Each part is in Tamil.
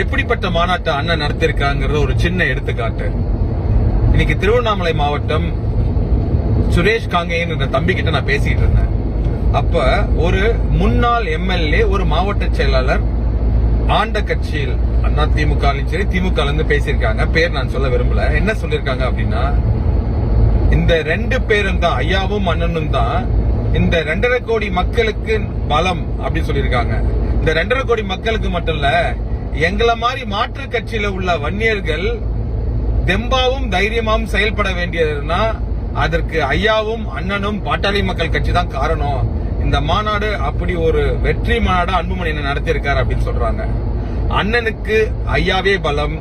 எப்படிப்பட்ட மாநாட்டை அண்ணன் நடத்திருக்காங்கிறது ஒரு சின்ன எடுத்துக்காட்டு. இன்னைக்கு திருவண்ணாமலை மாவட்டம் சுரேஷ் காங்கேயன் என்ற தம்பி கிட்ட நான் பேசிட்டு இருந்தேன். அப்ப ஒரு முன்னாள் எம்எல்ஏ ஒரு மாவட்ட செயலாளர் ஆண்ட கட்சியில் அண்ணா திமுக சரி திமுக இருந்து பேசியிருக்காங்க. பேர் நான் சொல்ல விரும்பல. என்ன சொல்லிருக்காங்க அப்படின்னா இந்த ரெண்டு பேரும் தான் ஐயாவும் அண்ணனும் தான் இந்த ரெண்டரை கோடி மக்களுக்கு பலம் அப்படின்னு சொல்லியிருக்காங்க. இந்த ரெண்டரை கோடி மக்களுக்கு மட்டும் இல்ல எங்களை மாதிரி மாற்று கட்சியில உள்ள வன்னியர்கள் தெம்பாவும் தைரியமாவும் செயல்பட வேண்டியதுன்னா அதற்கு ஐயாவும் அண்ணனும் பாட்டாளி மக்கள் கட்சி தான் காரணம். இந்த மாநாடு அப்படி ஒரு வெற்றி மாநாடு அன்புமணி என்ன நடத்தியிருக்காரு அப்படின்னு சொல்றாங்க. அண்ணனுக்கு ஐயாவே பலம்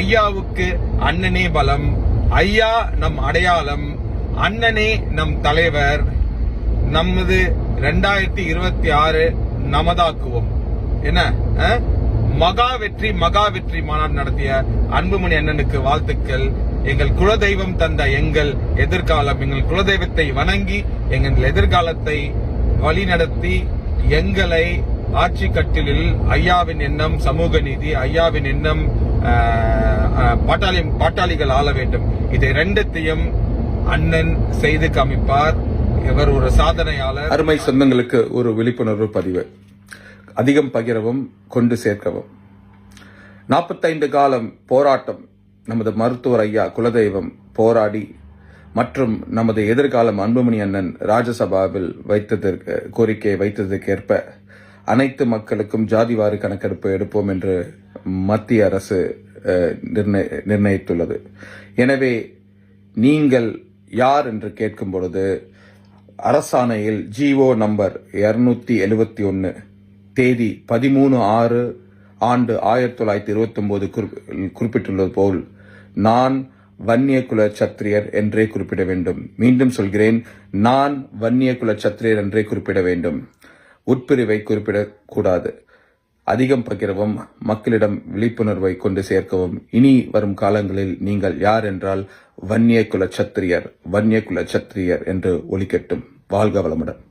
ஐயாவுக்கு அண்ணனே பலம் ஐயா நம் அடையாளம் அண்ணனே நம் தலைவர் நமது ரெண்டாயிரத்தி இருபத்தி ஆறு நமதாக்குவோம். என்ன? மகா வெற்றி மகா வெற்றி மாநாடு நடத்திய அன்புமணி அண்ணனுக்கு வாழ்த்துக்கள். எங்கள் குலதெய்வம் தந்த எங்கள் எதிர்காலம் எங்கள் குலதெய்வத்தை வணங்கி எங்கள் எதிர்காலத்தை வழிநடத்தி எங்களை ஆட்சி கட்டிலில் ஐயாவின் எண்ணம் சமூக நீதி ஐயாவின் எண்ணம் பாட்டாளி பாட்டாளிகள் ஆள வேண்டும். இதை ரெண்டத்தையும் அண்ணன் செய்து காமிப்பார். இவர் ஒரு சாதனையாளர். அருமை சொந்தங்களுக்கு ஒரு விழிப்புணர்வு பதிவு. அதிகம் பகிரவும் கொண்டு சேர்க்கவும். நாற்பத்தைந்து காலம் போராட்டம் நமது மருத்துவர் ஐயா குலதெய்வம் போராடி மற்றும் நமது எதிர்காலம் அன்புமணி அண்ணன் ராஜ்யசபாவில் வைத்ததற்கு கோரிக்கை வைத்ததற்கேற்ப அனைத்து மக்களுக்கும் ஜாதிவாரி கணக்கெடுப்பு எடுப்போம் என்று மத்திய அரசு நிர்ணய- நிர்ணயித்துள்ளது. எனவே நீங்கள் யார் என்று கேட்கும் பொழுது அரசாணையில் ஜிஓ நம்பர் இருநூத்தி எழுபத்தி ஒன்று தேதி பதிமூணு ஆறு ஆண்டு ஆயிரத்தி தொள்ளாயிரத்தி இருபத்தி ஒன்பது குறிப்பிட்டுள்ளது போல் நான் வன்னிய குல சத்திரியர் என்றே குறிப்பிட வேண்டும். மீண்டும் சொல்கிறேன் நான் வன்னிய குல சத்திரியர் என்றே குறிப்பிட வேண்டும். உட்பிரிவை குறிப்பிடக்கூடாது. அதிகம் பகிரவும் மக்களிடம் விழிப்புணர்வை கொண்டு சேர்க்கவும். இனி வரும் காலங்களில் நீங்கள் யார் என்றால் வன்னிய குல சத்திரியர் வன்னிய குல சத்திரியர் என்று ஒலிக்கட்டும். வாழ்க வளமுடன்.